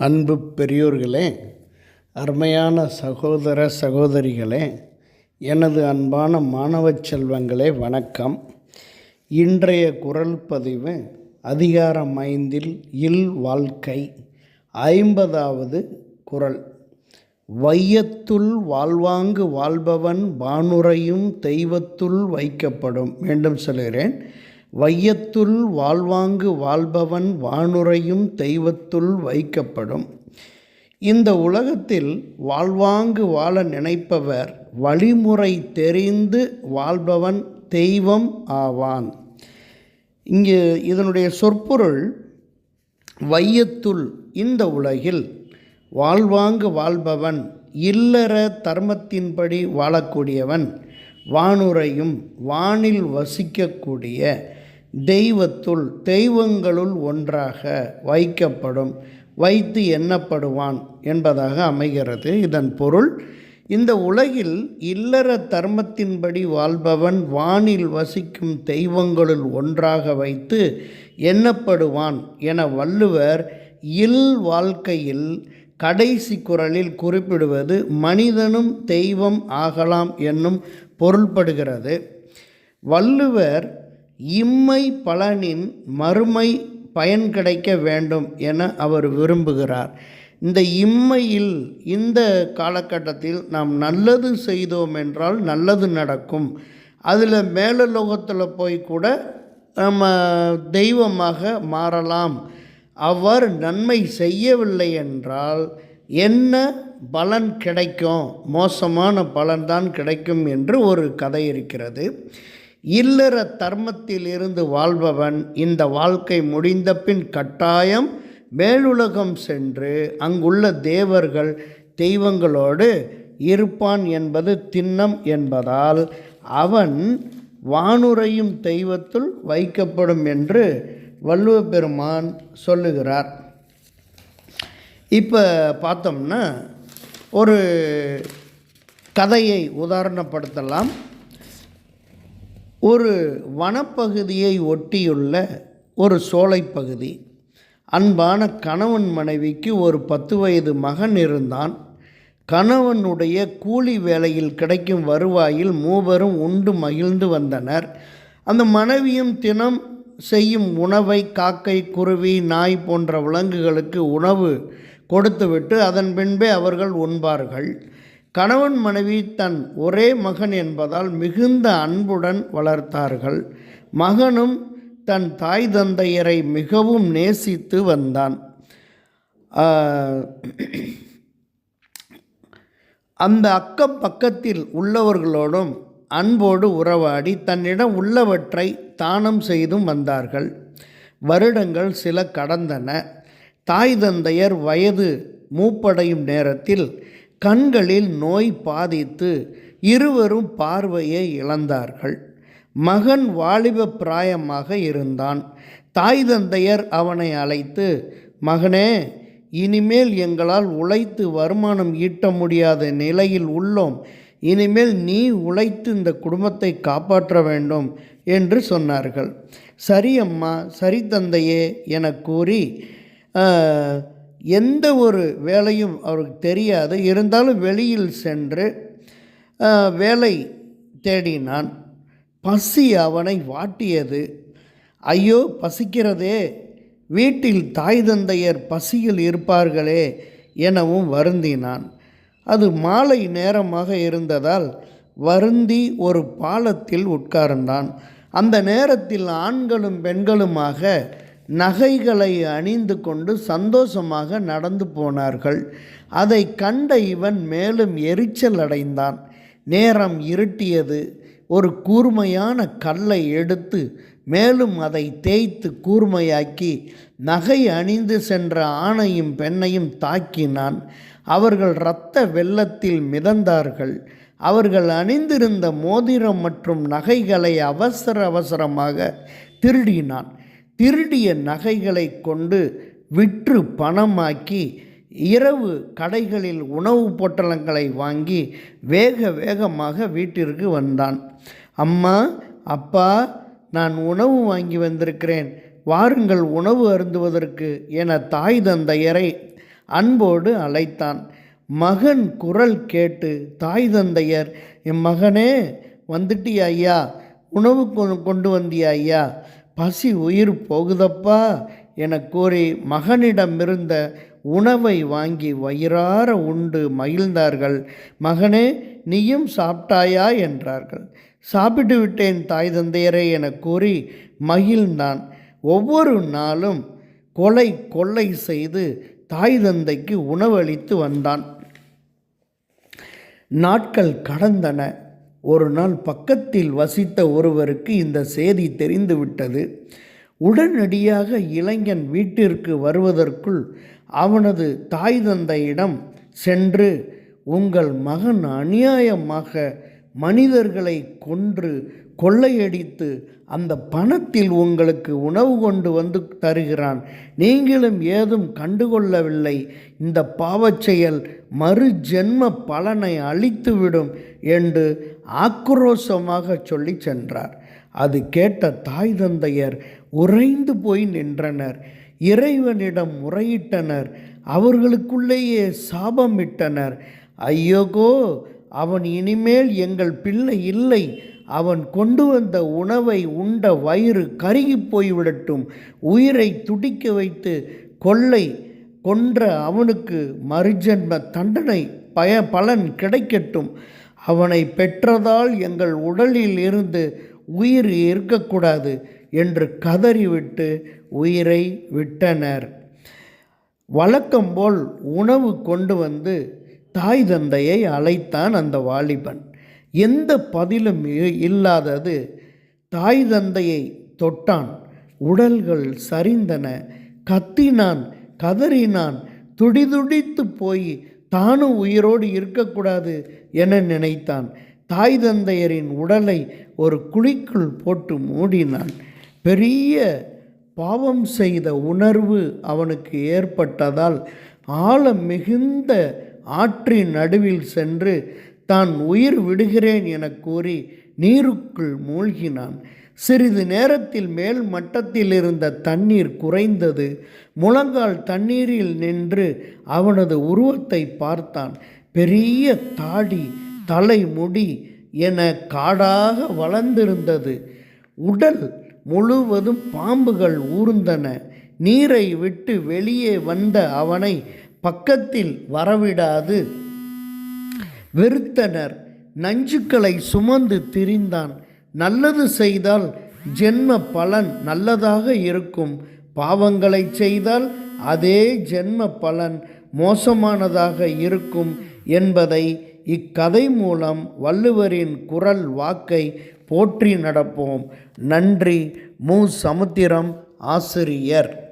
அன்பு பெரியோர்களே அருமையான சகோதர சகோதரிகளே எனது அன்பான மாணவ செல்வங்களே வணக்கம். இன்றைய குரல் பதிவு அதிகாரம் ஐந்தில் இல் வாழ்க்கை ஐம்பதாவது குரல். வையத்துள் வாழ்வாங்கு வாழ்பவன் வானுரையும் தெய்வத்துள் வைக்கப்படும். மீண்டும் சொல்கிறேன். வையத்துள் வாழ்வாங்கு வாழ்பவன் வானுரையும் தெய்வத்துள் வைக்கப்படும். இந்த உலகத்தில் வாழ்வாங்கு வாழ நினைப்பவர் வழிமுறை தெரிந்து வாழ்பவன் தெய்வம் ஆவான். இங்கு இதனுடைய சொற்பொருள் வையத்துள் இந்த உலகில் வாழ்வாங்கு வாழ்பவன் இல்லற தர்மத்தின்படி வாழக்கூடியவன் வானுரையும் வானில் வசிக்கக்கூடிய தெய்வத்துள் தெய்வங்களுள் ஒன்றாக வைக்கப்படும் வைத்து எண்ணப்படுவான் என்பதாக அமைகிறது. இதன் பொருள் இந்த உலகில் இல்லற தர்மத்தின்படி வாழ்பவன் வானில் வசிக்கும் தெய்வங்களுள் ஒன்றாக வைத்து எண்ணப்படுவான் என வள்ளுவர் இல் வாழ்க்கையில் கடைசி குரலில் குறிப்பிடுவது மனிதனும் தெய்வம் ஆகலாம் என்னும் பொருள்படுகிறது. வள்ளுவர் இம்மை பலனின் மறுமை பயன் கிடைக்க வேண்டும் என அவர் விரும்புகிறார். இந்த இம்மையில் இந்த காலகட்டத்தில் நாம் நல்லது செய்தோம் என்றால் நல்லது நடக்கும். அதில் மேலலோகத்தில் போய் கூட நம்ம தெய்வமாக மாறலாம். அவர் நன்மை செய்யவில்லை என்றால் என்ன பலன் கிடைக்கும்? மோசமான பலன்தான் கிடைக்கும் என்று ஒரு கதை இருக்கிறது. இல்லற தர்மத்தில் இருந்து வாழ்பவன் இந்த வாழ்க்கை முடிந்த பின் கட்டாயம் மேலுலகம் சென்று அங்குள்ள தேவர்கள் தெய்வங்களோடு இருப்பான் என்பது திண்ணம் என்பதால் அவன் வானுரையும் தெய்வத்துள் வைக்கப்படும் என்று வள்ளுவ பெருமான் சொல்லுகிறார். இப்போ பார்த்தோம்னா ஒரு கதையை உதாரணப்படுத்தலாம். ஒரு வனப்பகுதியை ஒட்டியுள்ள ஒரு சோலைப்பகுதி அன்பான கணவன் மனைவிக்கு ஒரு பத்து வயது மகன் இருந்தான். கணவனுடைய கூலி வேலையில் கிடைக்கும் வருவாயில் மூவரும் உண்டு மகிழ்ந்து வந்தனர். அந்த மனைவியும் தினம் செய்யும் உணவை காக்கை குருவி நாய் போன்ற விலங்குகளுக்கு உணவு கொடுத்துவிட்டு அதன் பின்பே அவர்கள் உண்பார்கள். கணவன் மனைவி தன் ஒரே மகன் என்பதால் மிகுந்த அன்புடன் வளர்த்தார்கள். மகனும் தன் தாய் தந்தையரை மிகவும் நேசித்து வந்தான். அந்த அக்கம் பக்கத்தில் உள்ளவர்களோடும் அன்போடு உறவாடி தன்னிடம் உள்ளவற்றை தானம் செய்தும் வந்தார்கள். வருடங்கள் சில கடந்தன. தாய் தந்தையர் வயது மூப்படையும் நேரத்தில் கண்களில் நோய் பாதித்து இருவரும் பார்வையை இழந்தார்கள். மகன் வாலிப பிராயமாக இருந்தான். தாய் தந்தையர் அவனை அழைத்து மகனே இனிமேல் எங்களால் உழைத்து வருமானம் ஈட்ட முடியாத நிலையில் உள்ளோம். இனிமேல் நீ உழைத்து இந்த குடும்பத்தை காப்பாற்ற வேண்டும் என்று சொன்னார்கள். சரி அம்மா சரி தந்தையே என கூறி எந்த ஒரு வேலையும் அவருக்கு தெரியாது. இருந்தாலும் வெளியில் சென்று வேலை தேடினான். பசி அவனை வாட்டியது. ஐயோ பசிக்கிறதே. வீட்டில் தாய் தந்தையர் பசியில் இருப்பார்களே எனவும் வருந்தினான். அது மாலை நேரமாக இருந்ததால் வருந்தி ஒரு பாலத்தில் உட்கார்ந்தான். அந்த நேரத்தில் ஆண்களும் பெண்களுமாக நகைகளை அணிந்து கொண்டு சந்தோஷமாக நடந்து போனார்கள். அதை கண்ட இவன் மேலும் எரிச்சல் அடைந்தான். நேரம் இருட்டியது. ஒரு கூர்மையான கல்லை எடுத்து மேலும் அதை தேய்த்து கூர்மையாக்கி நகை அணிந்து சென்ற ஆணையும் பெண்ணையும் தாக்கினான். அவர்கள் இரத்த வெள்ளத்தில் மிதந்தார்கள். அவர்கள் அணிந்திருந்த மோதிரம் மற்றும் நகைகளை அவசர அவசரமாக திருடினான். திருடிய நகைகளை கொண்டு விற்று பணமாக்கி இரவு கடைகளில் உணவு பொட்டலங்களை வாங்கி வேக வேகமாக வீட்டிற்கு வந்தான். அம்மா அப்பா நான் உணவு வாங்கி வந்திருக்கிறேன். வாருங்கள் உணவு அருந்துவதற்கு என தாய் தந்தையரை அன்போடு அழைத்தான். மகன் குரல் கேட்டு தாய் தந்தையர் என் மகனே வந்துட்டியா ஐயா? உணவு கொ- கொண்டு வந்தியா ஐயா? பசி உயிர் போகுதப்பா என கூறி மகனிடமிருந்த உணவை வாங்கி வயிறார உண்டு மகிழ்ந்தார்கள். மகனே நீயும் சாப்பிட்டாயா? என்றார்கள். சாப்பிட்டு விட்டேன் தாய் தந்தையரே என கூறி மகிழ்ந்தான். ஒவ்வொரு நாளும் கொலை கொள்ளை செய்து தாய் தந்தைக்கு உணவளித்து வந்தான். நாட்கள் கடந்தன. ஒரு நாள் பக்கத்தில் வசித்த ஒருவருக்கு இந்த செய்தி தெரிந்துவிட்டது. உடனடியாக இளைஞன் வீட்டிற்கு வருவதற்குள் அவனது தாய் தந்தையிடம் சென்று உங்கள் மகன் அநியாயமாக மனிதர்களை கொன்று கொள்ளையடித்து அந்த பணத்தில் உங்களுக்கு உணவு கொண்டு வந்து தருகிறான். நீங்களும் ஏதும் கண்டுகொள்ளவில்லை. இந்த பாவச்செயல் மறு ஜென்ம பலனை அளித்துவிடும் என்று ஆக்ரோஷமாக சொல்லி சென்றார். அது கேட்ட தாய் தந்தையர் உறைந்து போய் நின்றனர். இறைவனிடம் முறையிட்டனர். அவர்களுக்குள்ளேயே சாபமிட்டனர். ஐயோகோ அவன் இனிமேல் எங்கள் பிள்ளை இல்லை. அவன் கொண்டு வந்த உணவை உண்ட வயிறு கருகி போய்விடட்டும். உயிரை துடிக்க வைத்து கொள்ளை கொன்ற அவனுக்கு மறுஜன்ம தண்டனை பய பலன் கிடைக்கட்டும். அவனை பெற்றதால் எங்கள் உடலில் இருந்து உயிர் இருக்கக்கூடாது என்று கதறிவிட்டு உயிரை விட்டனர். வழக்கம்போல் உணவு கொண்டு வந்து தாய் தந்தையை அழைத்தான் அந்த வாலிபன். எந்த பதிலும் இல்லாதது. தாய் தந்தையை தொட்டான் உடல்கள் சரிந்தன கத்தினான் கதறினான் துடிதுடித்து போய் தானும் உயிரோடு இருக்கக்கூடாது என நினைத்தான். தாய் தந்தையரின் உடலை ஒரு குழிக்குள் போட்டு மூடினான். பெரிய பாவம் செய்த உணர்வு அவனுக்கு ஏற்பட்டதால் ஆழம் மிகுந்த ஆற்றின் நடுவில் சென்று தான் உயிர் விடுகிறேன் என கூறி நீருக்குள் மூழ்கினான். சிறிது நேரத்தில் மேல் மட்டத்தில் இருந்த தண்ணீர் குறைந்தது. முழங்கால் தண்ணீரில் நின்று அவனது உருவத்தை பார்த்தான். பெரிய தாடி தலைமுடி என காடாக வளர்ந்திருந்தது. உடல் முழுவதும் பாம்புகள் ஊர்ந்தன. நீரை விட்டு வெளியே வந்த அவனை பக்கத்தில் வரவிடாது வெறுத்தனர். நஞ்சுக்களை சுமந்து திரிந்தான். நல்லது செய்தால் ஜென்ம பலன் நல்லதாக இருக்கும். பாவங்களை செய்தால் அதே ஜென்ம பலன் மோசமானதாக இருக்கும் என்பதை இக்கதை மூலம் வள்ளுவரின் குரல் வாக்கை போற்றி நடப்போம். நன்றி. மு. சமுத்திரம் ஆசிரியர்.